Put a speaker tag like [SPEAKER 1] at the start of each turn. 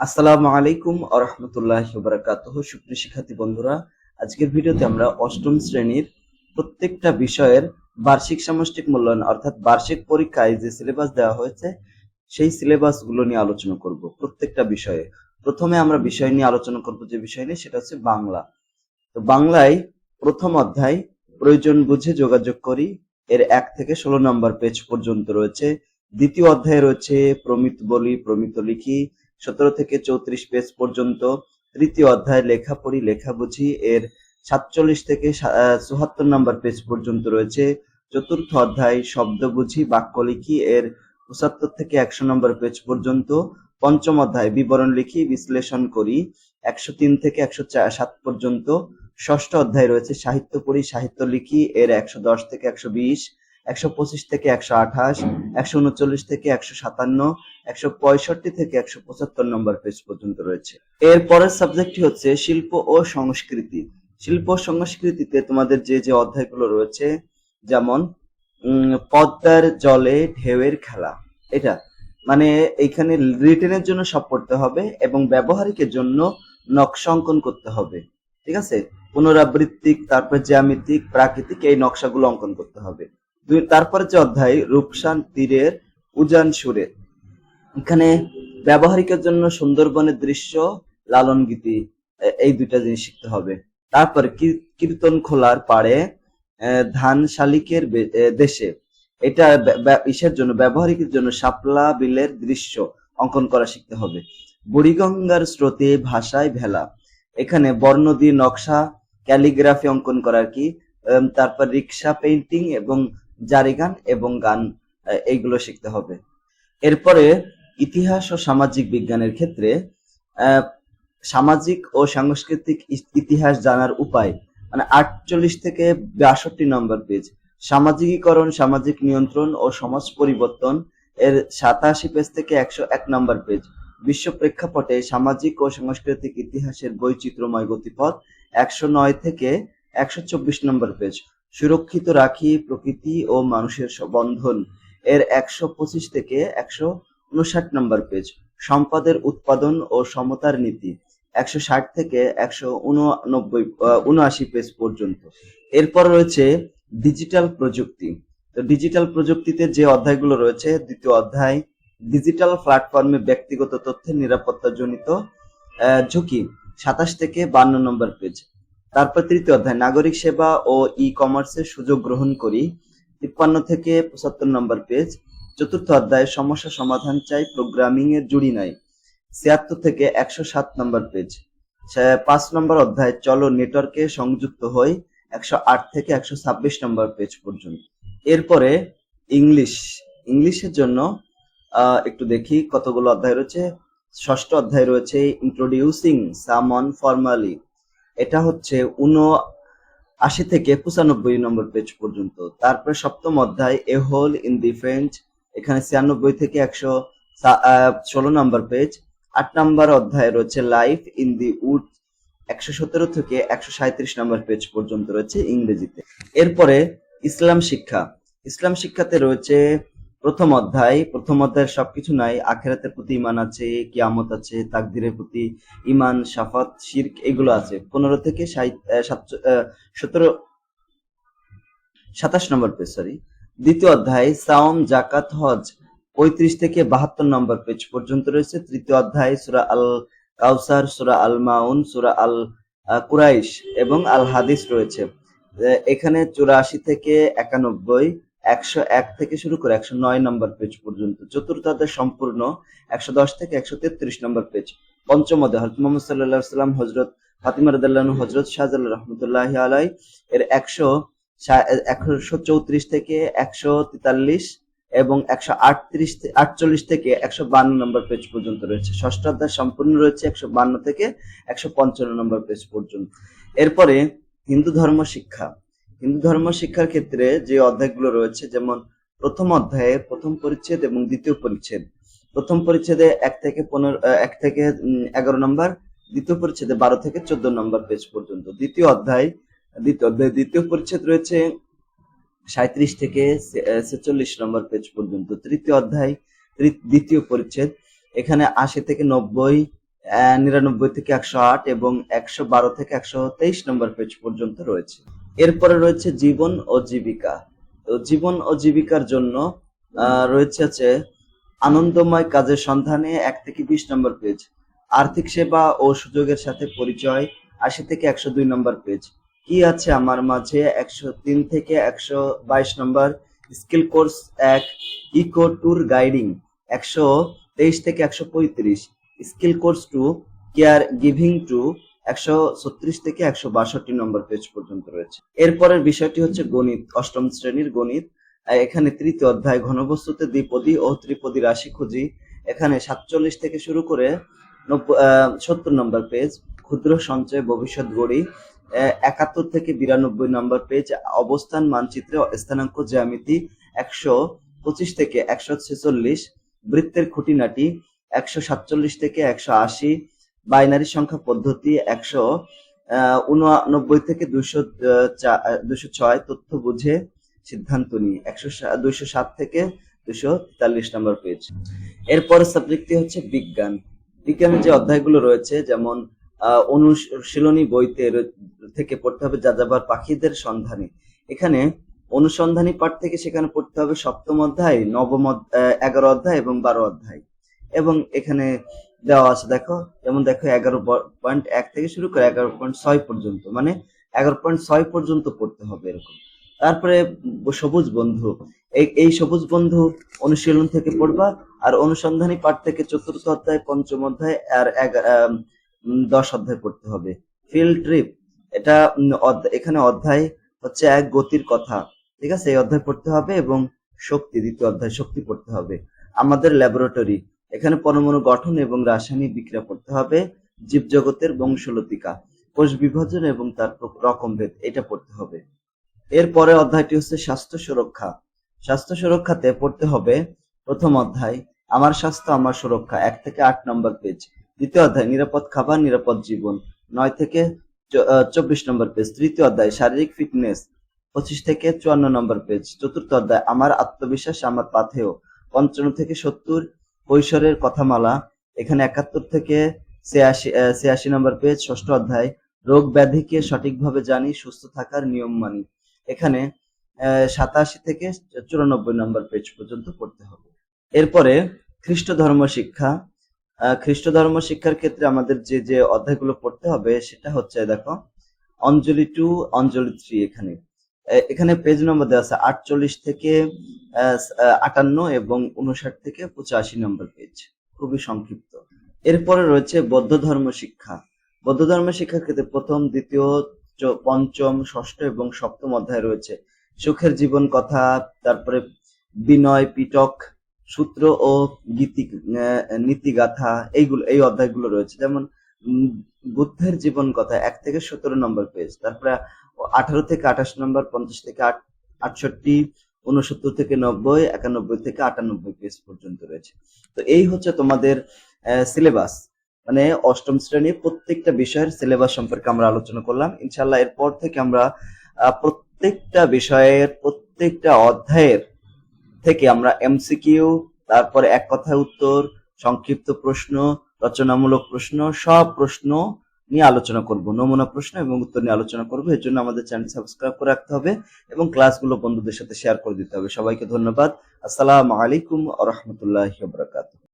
[SPEAKER 1] আসসালামু আলাইকুম আরহামতুল্লাহ বারাকাতুহ। সুপ্রিয় শিক্ষার্থী বন্ধুরা, আজকের ভিডিওতে আমরা অষ্টম শ্রেণির প্রত্যেকটা বিষয়ের বার্ষিক সামষ্টিক মূল্যায়ন অর্থাৎ বার্ষিক পরীক্ষায় যে সিলেবাস দেওয়া হয়েছে, সেই সিলেবাসগুলো নিয়ে আলোচনা করব প্রত্যেকটা বিষয়ে। প্রথমে আমরা বিষয় নিয়ে আলোচনা করব যে বিষয় নিয়ে, সেটা হচ্ছে বাংলা। তো বাংলায় প্রথম অধ্যায়, প্রয়োজন বুঝে যোগাযোগ করি, এর এক থেকে ষোলো নম্বর পেজ পর্যন্ত রয়েছে। দ্বিতীয় অধ্যায়ে রয়েছে প্রমিত বলি, প্রমিত লিখি সতেরো থেকে চৌত্রিশ পেজ পর্যন্ত তৃতীয় অধ্যায় লেখা পড়ি, লেখা বুঝি। এর সাতচল্লিশ থেকে চুহাত্তর নম্বর পেজ পর্যন্ত রয়েছে। চতুর্থ অধ্যায়, শব্দ বুঝি, বাক্য লিখি। এর পঁচাত্তর থেকে একশো নম্বর পেজ পর্যন্ত পঞ্চম অধ্যায়, বিবরণ লিখি, বিশ্লেষণ করি। একশো তিন থেকে একশো সাত পর্যন্ত ষষ্ঠ অধ্যায় রয়েছে, সাহিত্য পড়ি, সাহিত্য লিখি। এর একশো দশ থেকে একশো বিশ একশো পঁচিশ থেকে একশো আঠাশ, একশো উনচল্লিশ থেকে একশো সাতান্ন, একশো পঁয়ষট্টি থেকে একশো পঁচাত্তর নম্বর পেজ পর্যন্ত রয়েছে। এর পরের সাবজেক্টটি হচ্ছে শিল্প ও সংস্কৃতি। শিল্প সংস্কৃতিতে তোমাদের যে যে অধ্যায়গুলো রয়েছে, যেমন পদ্মার জলে ঢেউয়ের খেলা, এটা মানে এইখানে রিটেনের জন্য সব পড়তে হবে এবং ব্যবহারিকের জন্য নকশা অঙ্কন করতে হবে, ঠিক আছে? পুনরাবৃত্তিক, তারপর জ্যামিতিক, প্রাকৃতিক, এই নকশাগুলো অঙ্কন করতে হবে। দুই তারপরে যে অধ্যায়, রূপসান তীরের উজান সুরে। এখানে ব্যবহারিকের জন্য সুন্দরবনের দৃশ্য লালন গীতি এই দুইটা জিনিস শিখতে হবে। তারপর কীর্তন খোলার পাড়ে ধান শালিকের দেশে। এটা ইসের জন্য, ব্যবহারিকের জন্য শাপলা বিলের দৃশ্য অঙ্কন করা শিখতে হবে। বুড়িগঙ্গার স্রোতে ভাষায় ভেলা। এখানে বর্ণ দিয়ে নকশা, ক্যালিগ্রাফি অঙ্কন করার কি। তারপর রিক্সা পেইন্টিং এবং জারিগান এবং গান এইগুলো শিখতে হবে। এরপরে ইতিহাস ও সামাজিক বিজ্ঞানের ক্ষেত্রে সামাজিক ও সাংস্কৃতিক ইতিহাস জানার উপায় মানে আটচল্লিশ থেকে বাষট্টি নম্বর পেজ। সামাজিকীকরণ, সামাজিক নিয়ন্ত্রণ ও সমাজ পরিবর্তন এর সাতাশি পেজ থেকে একশো এক নম্বর পেজ। বিশ্ব প্রেক্ষাপটে সামাজিক ও সাংস্কৃতিক ইতিহাসের বৈচিত্র্যময় গতিপথ একশো নয় থেকে একশো চব্বিশ নম্বর পেজ। সুরক্ষিত রাখি প্রকৃতি ও মানুষের বন্ধন। এর একশো পঁচিশ থেকে একশো উনষাট নম্বর পেজ। সম্পদের উৎপাদন ও সমতার নীতি। একশো ষাট থেকে একশো উননব্বই উনআশি পেজ পর্যন্ত। এরপর রয়েছে ডিজিটাল প্রযুক্তি। তো ডিজিটাল প্রযুক্তিতে যে অধ্যায়গুলো রয়েছে দ্বিতীয় অধ্যায় ডিজিটাল প্ল্যাটফর্মে ব্যক্তিগত তথ্যের নিরাপত্তা জনিত আহ, ঝুঁকি। সাতাশ থেকে বান্ন নম্বর পেজ। তারপর তৃতীয় অধ্যায়, নাগরিক সেবা ও ই কমার্সের সুযোগ গ্রহণ করি। তিপ্পান্ন থেকে পঁচাত্তর নম্বর পেজ চতুর্থ অধ্যায়, সমস্যা সমাধান চাই প্রোগ্রামিং এর জুড়ি নাই। ছিয়াত্তর থেকে একশো সাত নম্বর পেজ পাঁচ নম্বর অধ্যায়, চলো নেটওয়ার্কে সংযুক্ত হই, একশো আট থেকে একশো ছাব্বিশ নম্বর পেজ পর্যন্ত। এরপরে ইংলিশ। ইংলিশের জন্য একটু দেখি কতগুলো অধ্যায় রয়েছে। ষষ্ঠ অধ্যায় রয়েছে ইন্ট্রোডিউসিং সামন ফর্মালি এটা হচ্ছে উন আশি থেকে পঁচানব্বই নম্বর পেজ পর্যন্ত। তারপরে সপ্তম অধ্যায় a hole in the French এখানে ছিয়ানব্বই থেকে একশো ষোলো নম্বর পেজ আট নম্বর অধ্যায় রয়েছে লাইফ ইন দি উড একশো সতেরো থেকে একশো সাঁত্রিশ নম্বর পেজ পর্যন্ত রয়েছে ইংরেজিতে। এরপরে ইসলাম শিক্ষা। ইসলাম শিক্ষাতে রয়েছে প্রথম অধ্যায়, প্রথম অধ্যায়ের সবকিছু নাই, আখেরাতের প্রতি ইমান আছে, কিয়ামত আছে, তাকদিরের প্রতি ইমান সাফাত শির্ক, এগুলো আছে। পনেরো থেকে সতেরো, সাতাশ নম্বর পেজ সরি দ্বিতীয় অধ্যায়, সাওম জাকাত হজ। পঁয়ত্রিশ থেকে বাহাত্তর নম্বর পেজ পর্যন্ত রয়েছে। তৃতীয় অধ্যায়, সুরা আল কাউসার সুরা আল মাউন, সুরা আল কুরাইশ এবং আল হাদিস রয়েছে। এখানে চুরাশি থেকে একানব্বই একশো এক থেকে শুরু করে একশো নয় নম্বর পেজ পর্যন্ত। চতুর্থ সম্পূর্ণ একশো দশ থেকে একশো তেত্রিশ নম্বর পেজ পঞ্চম অধ্যায় হজরত মোহাম্মদ সাল্লাহ সাল্লাম হজরত ফাতিমা রাদিয়াল্লাহু আনহা, হজরত শাহজালাল রহমতুল্লাহ আলাই এর একশো একশো চৌত্রিশ থেকে একশো তেতাল্লিশ এবং একশো আটত্রিশ আটচল্লিশ থেকে একশো বান্ন নম্বর পেজ পর্যন্ত রয়েছে। ষষ্ঠ সম্পূর্ণ রয়েছে একশো বান্ন থেকে একশো পঞ্চান্ন নম্বর পেজ পর্যন্ত। এরপরে হিন্দু ধর্ম শিক্ষা। হিন্দু ধর্ম শিক্ষার ক্ষেত্রে যে অধ্যায়গুলো রয়েছে, যেমন প্রথম অধ্যায়ে প্রথম পরিচ্ছেদ এবং দ্বিতীয় পরিচ্ছেদ। প্রথম পরিচ্ছেদে এক থেকে পনেরো এক থেকে এগারো নম্বর, দ্বিতীয় পরিচ্ছেদে বারো থেকে চোদ্দ নম্বর পেজ পর্যন্ত। দ্বিতীয় অধ্যায় দ্বিতীয় অধ্যায় দ্বিতীয় পরিচ্ছেদ রয়েছে সাঁত্রিশ থেকে ছেচল্লিশ নম্বর পেজ পর্যন্ত। তৃতীয় অধ্যায় দ্বিতীয় পরিচ্ছেদ, এখানে আশি থেকে নব্বই নিরানব্বই থেকে একশো আট এবং একশো বারো থেকে একশো তেইশ নম্বর পেজ পর্যন্ত রয়েছে। এরপরে রয়েছে জীবন ও জীবিকা। তো জীবন ও জীবিকার জন্য রয়েছে হচ্ছে আনন্দময় কাজের সন্ধানে এক থেকে বিশ নম্বর পেজ। আর্থিক সেবা ও সুযোগের সাথে পরিচয় আশি থেকে একশো দুই নম্বর পেজ। কি আছে আমার মাঝে? একশো তিন থেকে একশো বাইশ নম্বর। স্কিল কোর্স এক, ইকো ট্যুর গাইডিং একশো তেইশ থেকে একশো পঁয়ত্রিশ। Skill course two, care giving to একশো ছত্রিশ থেকে একশো বাষট্টি নম্বর পেজ পর্যন্ত রয়েছে। এরপরের বিষয়টি হচ্ছে গণিত, অষ্টম শ্রেণির গণিত। এখানে তৃতীয় অধ্যায় ঘনবস্তুতে দ্বিপদী ও ত্রিপদী রাশি খুঁজি। এখানে সাতচল্লিশ থেকে শুরু করে সত্তর নম্বর পেজ ক্ষুদ্র সঞ্চয়, ভবিষ্যৎ গড়ি। একাত্তর থেকে বিরানব্বই নম্বর পেজ অবস্থান, মানচিত্রে, স্থানাঙ্ক, জ্যামিতি। একশো পঁচিশ থেকে একশো ছেচল্লিশ, বৃত্তের খুঁটিনাটি। একশো সাতচল্লিশ থেকে একশো আশি বাইনারি সংখ্যা পদ্ধতি একশো উননব্বই থেকে দুশো দুশো ছয় তথ্য বুঝে সিদ্ধান্ত নিয়ে। একশো দুইশো সাত থেকে দুশো তেতাল্লিশ নম্বর পেজ এরপর সাবজেক্টটি হচ্ছে বিজ্ঞান। বিজ্ঞানের যে অধ্যায়গুলো রয়েছে, যেমন অনুশীলনী বইতে থেকে পড়তে হবে যাযাবর পাখিদের সন্ধানে। এখানে অনুসন্ধানী পাঠ থেকে সেখানে পড়তে হবে সপ্তম অধ্যায়, নবম এগারো অধ্যায় এবং বারো অধ্যায়। এবং এখানে দেওয়া আছে, দেখো। যেমন দেখো, এগারো পয়েন্ট এক থেকে শুরু করে এগারো পয়েন্ট ছয় পর্যন্ত মানে এগারো পয়েন্ট ছয় পর্যন্ত পড়তে হবে এরকম। তারপরে সবুজ বন্ধু, এই এই সবুজ বন্ধু অনুশীলন থেকে পড়বা, আর অনুসন্ধানী পাঠ থেকে চতুর্থ অধ্যায়, পঞ্চম অধ্যায়, আর দশ অধ্যায় পড়তে হবে। ফিল্ড ট্রিপ এটা এখানে অধ্যায় হচ্ছে এক গতির কথা, ঠিক আছে? এই অধ্যায় পড়তে হবে এবং শক্তি, দ্বিতীয় অধ্যায়, শক্তি পড়তে হবে। আমাদের ল্যাবরেটরি এখানে পরমাণু গঠন এবং রাসায়নিক বিক্রিয়া পড়তে হবে, জীবজগতের বংশলতিকা, কোষ বিভাজন এবং তার প্র- রকমভেদ এটা পড়তে হবে। এরপরে অধ্যায়টি হচ্ছে স্বাস্থ্য সুরক্ষা। স্বাস্থ্য সুরক্ষাতে পড়তে হবে, প্রথম অধ্যায়, আমার স্বাস্থ্য, আমার সুরক্ষা, এক থেকে আট নম্বর পেজ। দ্বিতীয় অধ্যায়, নিরাপদ খাবার, নিরাপদ জীবন, নয় থেকে চব্বিশ নম্বর পেজ। তৃতীয় অধ্যায়, শারীরিক ফিটনেস, পঁচিশ থেকে চুয়ান্ন নম্বর পেজ। চতুর্থ অধ্যায়, আমার আত্মবিশ্বাস, আমার পাথেয়, পঞ্চান্ন থেকে সত্তর কৈশোরের কথামালা, এখানে একাত্তর থেকে ছিয়াশি নম্বর পেজ, ষষ্ঠ অধ্যায়, রোগ ব্যাধিকে সঠিকভাবে জানি, সুস্থ থাকার নিয়ম মানি। এখানে সাতাশি থেকে চুরানব্বই নম্বর পেজ পর্যন্ত পড়তে হবে। এরপরে, খ্রিস্ট ধর্ম শিক্ষা। খ্রিস্ট ধর্ম শিক্ষার ক্ষেত্রে আমাদের যে যে অধ্যায়গুলো পড়তে হবে, সেটা হচ্ছে, দেখো, অঞ্জলি টু অঞ্জলি থ্রি এখানে। এখানে পেজ নম্বর দেওয়া আছে আটচল্লিশ থেকে আটান্ন এবং উনষাট থেকে পঁচাশি নম্বর পেজ খুবই সংক্ষিপ্ত। এরপরে রয়েছে বৌদ্ধ ধর্ম শিক্ষা। বৌদ্ধ ধর্ম শিক্ষার ক্ষেত্রে প্রথম, দ্বিতীয় পঞ্চম, ষষ্ঠ এবং সপ্তম অধ্যায় রয়েছে। সুখের জীবন কথা, তারপরে বিনয় পিটক সূত্র ও গীতি নীতিগাথা এইগুলো, এই অধ্যায়গুলো রয়েছে। যেমন বুদ্ধের জীবন কথা, এক থেকে সতেরো নম্বর পেজ তারপরে আঠারো থেকে আঠাশ নম্বর, পঞ্চাশ থেকে আট- আটষট্টি, উনসত্তর থেকে নব্বই, একানব্বই থেকে আটানব্বই পেজ পর্যন্ত রয়েছে। তো এই হচ্ছে তোমাদের সিলেবাস মানে অষ্টম শ্রেণির প্রত্যেকটা বিষয়ের সিলেবাস সম্পর্কে আমরা আলোচনা করলাম। ইনশাল্লাহ এরপর থেকে আমরা প্রত্যেকটা বিষয়ের প্রত্যেকটা অধ্যায়ের থেকে আমরা এমসিকিউ তারপরে এক কথায় উত্তর, সংক্ষিপ্ত প্রশ্ন, রচনামূলক প্রশ্ন, সব প্রশ্ন নিয়ে আলোচনা করব, নমুনা প্রশ্ন এবং উত্তর নিয়ে আলোচনা করব। এর জন্য আমাদের চ্যানেল সাবস্ক্রাইব করে রাখতে হবে এবং ক্লাসগুলো বন্ধুদের সাথে শেয়ার করে দিতে হবে। সবাইকে ধন্যবাদ। আসসালামু আলাইকুম আ রহমতুল্লাহ